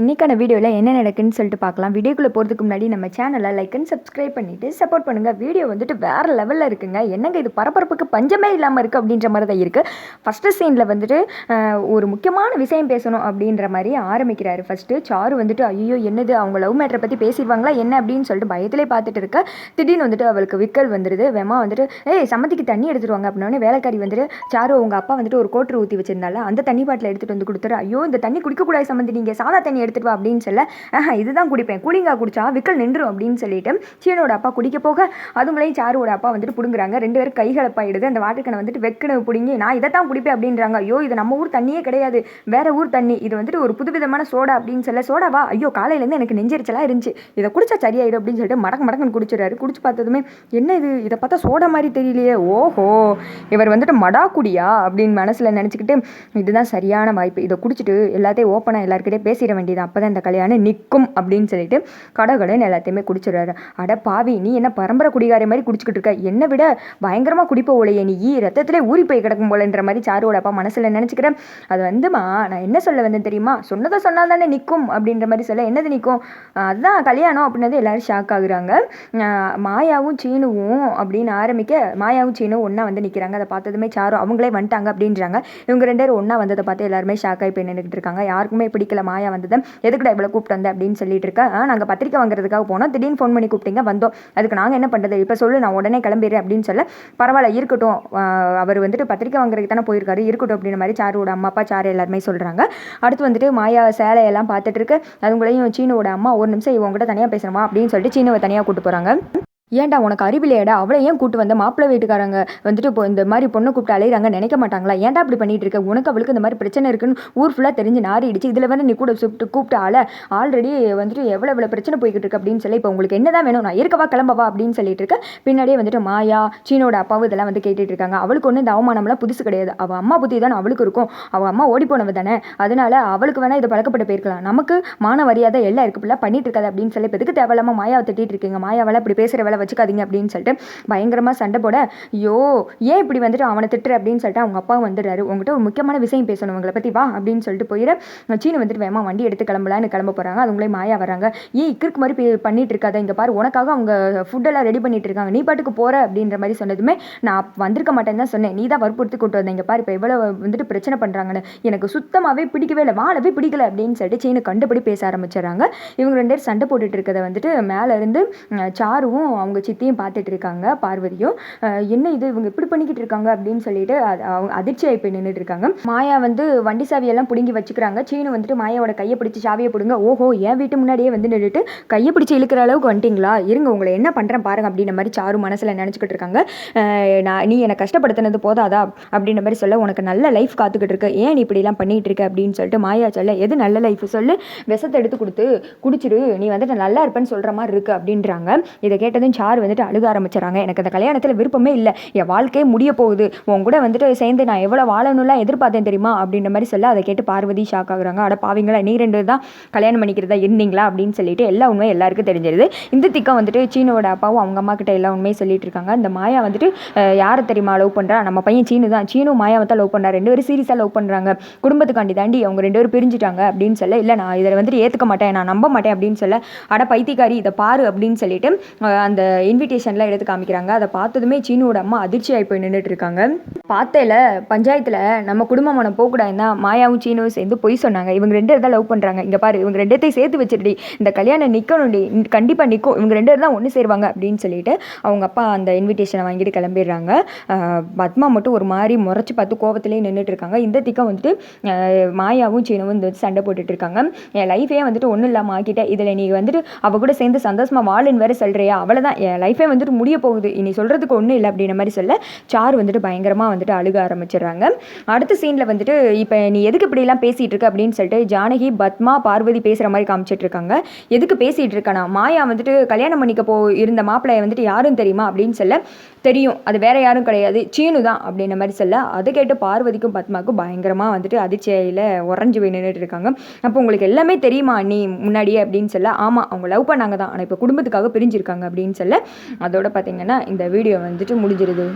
இன்றைக்கான வீடியோவில் என்ன நடக்குன்னு சொல்லிட்டு பார்க்கலாம். வீடியோக்குள்ளே போகிறதுக்கு முன்னாடி நம்ம சேனலை லைக் அண்ட் சப்ஸ்கிரைப் பண்ணிவிட்டு சப்போர்ட் பண்ணுங்கள் வீடியோ வந்துட்டு வேறு லெவலில் இருக்குங்க. என்னங்க இது பரபரப்புக்கு பஞ்சமே இல்லாமல் இருக்குது அப்படின்ற மாதிரி தான் இருக்குது ஃபஸ்ட்டு சீனில் வந்துட்டு ஒரு முக்கியமான விஷயம் பேசணும் அப்படின்ற மாதிரி ஆரம்பிக்கிறாரு. ஃபஸ்ட்டு சாரு வந்துட்டு ஐயோ என்னது? அவங்க லவ் மேட்டரை பற்றி பேசிடுவாங்களா? என்ன? அப்படின்னு சொல்லிட்டு பயத்திலே பார்த்துட்டு இருக்க திடீர்னு வந்துட்டு அவளுக்கு விக்கல் வந்துடுது வேமா வந்துட்டு ஏய் சம்மந்திக்கு தண்ணி எடுத்துருவாங்க அப்படின்னே வேலைக்காரி வந்துட்டு சாரு உங்கள் அப்பா வந்துட்டு ஒரு கோட்டர் ஊற்றி வச்சிருந்தால அந்த தண்ணி பாட்டில் எடுத்துகிட்டு வந்து கொடுத்துரு. ஐயோ இந்த தண்ணி குடிக்கக்கூடாது சம்மந்தி. நீங்கள் சாதா தண்ணி எடுத்துட்டு வா அப்படின்னு சொல்ல ஆஹா இதுதான் குடிப்பேன். கூலிங்கா குடிச்சா விக்கல் நின்றும் அப்படின்னு சொல்லிட்டு சீனோட அப்பா குடிக்க போக அதுங்களையும் சாருவோட அப்பா வந்துட்டு பிடுங்குறாங்க. ரெண்டு பேரும் கைகலப்பாயிடுது அந்த வாட்டர்கனை வந்துட்டு வெக்கனு பிடிங்கி நான் இதை தான் குடிப்பேன் அப்படின்றாங்க. ஐயோ இது நம்ம ஊர் தண்ணியே கிடையாது. வேற ஊர் தண்ணி. இது வந்துட்டு ஒரு புதுவிதமான சோடா அப்படின்னு சொல்ல சோடாவா ஐயோ காலையிலேருந்து எனக்கு நெஞ்சரிச்சலா இருந்துச்சு. இதை குடிச்சா சரியாயிடும் அப்படின்னு சொல்லிட்டு மடக்கு மடக்குன்னு குடிச்சிடறாரு. குடிச்சு பார்த்ததுமே என்ன இது? இதை பார்த்தா சோடா மாதிரி தெரியலையே. ஓஹோ இவர் வந்துட்டு மடா குடியா? அப்படின்னு மனசில் நினச்சிக்கிட்டு இதுதான் சரியான வாய்ப்பு. இதை குடிச்சிட்டு எல்லாத்தையும் ஓப்பனாக எல்லாருக்கிட்டே பேசிட வேண்டியது அப்போ தான் இந்த கல்யாணம் நிற்கும் அப்படின்னு சொல்லிட்டு கடகடன்னு எல்லாத்தையுமே குடிச்சிடுறாரு. அட பாவி நீ என்ன பரம்பரை குடிகார மாதிரி குடிச்சிக்கிட்டு இருக்க? என்னை விட பயங்கரமாக குடிப்ப ஓலையே நீ. ரத்தத்திலே ஊறி போய் கிடக்கும் போலன்ற மாதிரி சாருவோட அப்பா மனசில் நினச்சிக்கிறேன். அது வந்துமா நான் என்ன சொல்ல வந்தேன் தெரியுமா? சொன்னதை சொன்னால் தானே நிற்கும் அப்படின்ற மாதிரி சொல்ல என்னது நிற்கும் அதுதான் கல்யாணம் அப்படின்னது எல்லோரும் ஷாக் ஆகுறாங்க. மாயாவும் சீனுவும் அப்படின்னு ஆரம்பிக்க மாயாவும் சீனும் ஒன்றா வந்து நிற்கிறாங்க அதை பார்த்ததுமே சாரு அவங்களே வந்துட்டாங்க அப்படின்றாங்க. இவங்க ரெண்டு பேரும் ஒன்றா வந்ததை பார்த்து எல்லாருமே ஷாக் ஆகி போய் நின்றுக்கிட்டு இருக்காங்க. யாருக்குமே பிடிக்கல மாயா வந்தது. எதுக்குடா இவ்வளோ கூப்பிட்டு வந்தேன் அப்படின்னு சொல்லிட்டு இருக்கேன் நாங்கள் பத்திரிக்கை வாங்குறதுக்காக போனோம். திடீர்னு ஃபோன் பண்ணி கூப்பிட்டீங்க வந்தோம். அதுக்கு நாங்கள் என்ன பண்ணுறது இப்போ சொல்லு நான் உடனே கிளம்பிடுறேன் அப்படின்னு சொல்ல பரவாயில்ல இருக்கட்டும். அவர் வந்துட்டு பத்திரிக்கை வாங்குறதுக்கு தானே போயிருக்காரு இருக்கட்டும் அப்படின்ற மாதிரி சாருவோட அம்மா அப்பா சாரு எல்லாருமே சொல்கிறாங்க அடுத்து வந்துட்டு மாயா சேலையெல்லாம் பார்த்துட்டு இருக்கு. அதுங்களையும் சீனுவோட அம்மா ஒரு நிமிஷம் இவங்ககிட்ட தனியாக பேசணுமா அப்படின்னு சொல்லிட்டு சீனுவை தனியாக கூப்பிட்டு போகிறாங்க ஏன்டா உனக்கு அறிவில்லையாடா அவளை ஏன் கூட்டு வந்த? மாப்பிள்ளை வீட்டுக்காரங்க வந்துட்டு இப்போ இந்த மாதிரி பொண்ணை கூப்பிட்டு அலையிறாங்க நினைக்க மாட்டாங்களா? ஏன்டா அப்படி பண்ணிட்டு இருக்க? உனக்கு அவளுக்கு இந்த மாதிரி பிரச்சனை இருக்குன்னு ஊர் ஃபுல்லாக தெரிஞ்சு நாரிடுச்சு இதில் வந்து நீ கூட சுப்பிட்டு கூப்பிட்டு ஆள ஆல்ரெடி வந்துட்டு எவ்வளோ எவ்வளோ பிரச்சனை போய்கிட்டு இருக்கு அப்படின்னு சொல்லி இப்போ உங்களுக்கு என்ன தான் வேணும்? நான் இருக்கவா கிளம்பவா அப்படின்னு சொல்லிட்டு இருக்க. பின்னாடியே வந்துட்டு மாயா சீனோட அப்பாவும் இதெல்லாம் வந்து கேட்டுட்டு இருக்காங்க. அவளுக்கு ஒன்றும் இந்த அவமானம்லாம் புதுசு கிடையாது. அவள் அம்மா புத்தி தானே அவளுக்கு இருக்கும். அவள் அம்மா ஓடி போனவ தானே. அதனால அவளுக்கு வேணால் இது பழக்கப்பட்டு போயிருக்கலாம். நமக்கு மான மரியாதை எல்லாம் இருக்கு பண்ணிட்டு இருக்காது அப்படின்னு சொல்லி இப்போ எதுக்கு தேவையில்லாமல் மாயாவை திட்டிட்டு இருக்கீங்க? மாயாவால் இப்படி பேசுகிற வேலை வச்சுக்காதீங்க அப்படின்னு சொல்லிட்டு பயங்கரமாக சண்டை போட ஐயோ ஏன் இப்படி வந்துட்டு அவனை திட்டுற? அப்படின்னு சொல்லிட்டு அவங்க அப்பா வந்துடுறாரு. உங்ககிட்ட ஒரு முக்கியமான விஷயம் பேசணும் உங்களை பற்றி வா அப்படின்னு சொல்லிட்டு போயிட சீனு வந்துட்டு வேமா வண்டி எடுத்து கிளம்பலான்னு கிளம்ப போகிறாங்க அதுங்களே மாயா வராங்க. ஏன் இக்கிற்கு மாதிரி பே- பண்ணிட்டு இருக்காத. இங்கே பாரு உனக்காக அவங்க ஃபுட்டெல்லாம் ரெடி பண்ணிட்டு இருக்காங்க. நீ பாட்டுக்கு போகிற அப்படின்ற மாதிரி சொன்னதுமே நான் வந்திருக்க மாட்டேன்னு தான் சொன்னேன். நீ தான் வற்புறுத்தி கூட்டு வந்த. இங்கே பாரு இப்போ எவ்வளோ வந்துட்டு பிரச்சனை பண்ணுறாங்கன்னு எனக்கு சுத்தமாகவே பிடிக்கவே இல்லை. வாழவே பிடிக்கல அப்படின்னு சொல்லிட்டு சீனு கண்டுபடி பேச ஆரம்பிச்சிடுறாங்க. இவங்க ரெண்டு பேர் சண்டை போட்டுட்டு இருக்கதை வந்துட்டு மேலே இருந்து சாருவும் அவங்க சித்தியும் பார்த்துட்டு இருக்காங்க பார்வதியும். என்ன இது இவங்க இப்படி பண்ணிக்கிட்டு இருக்காங்க அப்படின்னு சொல்லிட்டு அது- அவங்க அதிர்ச்சியாகி போய் நின்றுட்டு இருக்காங்க. மாயா வந்து வண்டி சாவியெல்லாம் பிடுங்கி வச்சுக்கிறாங்க. சீனு வந்துட்டு மாயாவோட கையை பிடிச்சி சாவியை பிடுங்க ஓஹோ என் வீட்டு முன்னாடியே வந்து நின்றுட்டு கையை பிடிச்சி இழுக்கிற அளவுக்கு வந்துட்டீங்களா? இருங்க உங்களை என்ன பண்ணுறேன் பாருங்க அப்படின்ற மாதிரி சாரு மனசில் நினச்சிக்கிட்டு இருக்காங்க. நான் நீ என்னை கஷ்டப்படுத்தினது போதாதா அப்படின்ற மாதிரி சொல்ல உனக்கு நல்ல லைஃப் காத்துக்கிட்டு இருக்கு. ஏன் நீ இப்படிலாம் பண்ணிட்டு இருக்க அப்படின்னு சொல்லிட்டு மாயா சொல்ல எது நல்ல லைஃப் சொல்லு விஷத்தை எடுத்து கொடுத்து குடிச்சிரு நீ வந்துட்டு நல்லா இருப்பேன்னு சொல்கிற மாதிரி இருக்கு அப்படின்றாங்க. இதை கேட்டதும் சார் வந்துட்டு அழுக ஆரம்பிச்சிடறாங்க எனக்கு அந்த கல்யாணத்தில் விருப்பமே இல்லை. என் வாழ்க்கையே முடிய போகுது. உன் கூட வந்துட்டு சேர்ந்து நான் எவ்வளோ வாழணும்லாம் எதிர்பார்த்தேன் தெரியுமா? அப்படின்ற மாதிரி சொல்ல அதை கேட்டு பார்வதி ஷாக் ஆகுறாங்க. அட பாவீங்களா நீ ரெண்டு தான் கல்யாணம் பண்ணிக்கிறதா இருந்தீங்களா? அப்படின்னு சொல்லிட்டு எல்லா உண்மையும் எல்லாருக்கும் தெரிஞ்சிருது. இந்த திக்கம் வந்துட்டு சீனோட அப்பாவும் அவங்க அம்மா கிட்ட எல்லா உண்மையும் சொல்லிட்டு இருக்காங்க. இந்த மாயா வந்துட்டு யாரை தெரியுமா லவ் பண்ணுறா நம்ம பையன் சீனு தான். சீனு மாயாவை தான் லவ் பண்ணுறா ரெண்டு பேரும் சீரியஸாக லவ் பண்ணுறாங்க குடும்பத்துக்காண்டி தாண்டி அவங்க ரெண்டு பேரும் பிரிஞ்சுட்டாங்க அப்படின்னு சொல்ல இல்லை நான் இதில் வந்துட்டு ஏற்றுக்க மாட்டேன். நான் நம்ப மாட்டேன். அப்படின்னு சொல்ல அட பைத்தியக்காரி இதை பாரு. அப்படின்னு சொல்லிட்டு அந்த இன்விடேஷன்லாம் எடுத்து காமிக்கிறாங்க. அதை பார்த்ததுமே சீனுவோட அம்மா அதிர்ச்சி ஆகி போய் நின்றுட்டு இருக்காங்க. பார்த்தேல பஞ்சாயத்தில் நம்ம குடும்பமான போகக்கூடாதுன்னா மாயாவும் சீனுவும் சேர்ந்து பொய் சொன்னாங்க. இவங்க ரெண்டு பேர் தான் லவ் பண்ணுறாங்க இங்கே பாரு இவங்க ரெண்டத்தையும் சேர்த்து வச்சிருடி. இந்த கல்யாணம் நிற்கணும்டி கண்டிப்பாக நிற்கும் இவங்க ரெண்டு பேர் தான் ஒன்று சேருவாங்க அப்படின்னு சொல்லிட்டு அவங்க அப்பா அந்த இன்விடேஷனை வாங்கிட்டு கிளம்பிடுறாங்க. பத்மா மட்டும் ஒரு மாதிரி முறைச்சி பார்த்து கோபத்திலே நின்றுட்டு இருக்காங்க. இந்த திக்கம் வந்துட்டு மாயாவும் சீனுவும் வந்து சண்டை போட்டுட்டு இருக்காங்க. என் லைஃபே வந்துட்டு ஒன்றும் இல்லாமல் ஆக்கிட்டேன். இதில் நீ வந்துட்டு அவள் கூட சேர்ந்து சந்தோஷமாக வாழுன்னு வேற சொல்றியா? அவ்வளோதான் என் லைஃபே வந்துட்டு முடிய போகுது. இனி சொல்கிறதுக்கு ஒன்றும் இல்லை அப்படின்ற மாதிரி சொல்ல சார் வந்துட்டு பயங்கரமாக வந்துட்டு அழுக ஆரம்பிச்சிடுறாங்க. அடுத்த சீனில் வந்துட்டு இப்போ நீ எதுக்கு இப்படிலாம் பேசிகிட்டு இருக்க அப்படின்னு சொல்லிட்டு ஜானகி பத்மா பார்வதி பேசுகிற மாதிரி காமிச்சிட்டு இருக்காங்க. எதுக்கு பேசிகிட்டு இருக்கானா? மாயா வந்துட்டு கல்யாணம் பண்ணிக்க போ இருந்த மாப்பிள்ளைய வந்துட்டு யாரும் தெரியுமா அப்படின்னு சொல்ல தெரியும். அது வேற யாரும் கிடையாது. சீனு தான் அப்படின்ற மாதிரி சொல்ல அதை கேட்டு பார்வதிக்கும் பத்மாவுக்கும் பயங்கரமாக வந்துட்டு அதிர்ச்சியில் உறைஞ்சு போய் நின்றுட்டு இருக்காங்க. அப்போ உங்களுக்கு எல்லாமே தெரியுமா நீ முன்னாடியே அப்படின்னு சொல்ல ஆமாம் அவங்க லவ் பண்ணாங்க தான். ஆனால் இப்போ குடும்பத்துக்காக பிரிஞ்சிருக்காங்க அப்படின்னு சொல்ல அதோட பார்த்தீங்கன்னா இந்த வீடியோ வந்துட்டு முடிஞ்சிருது.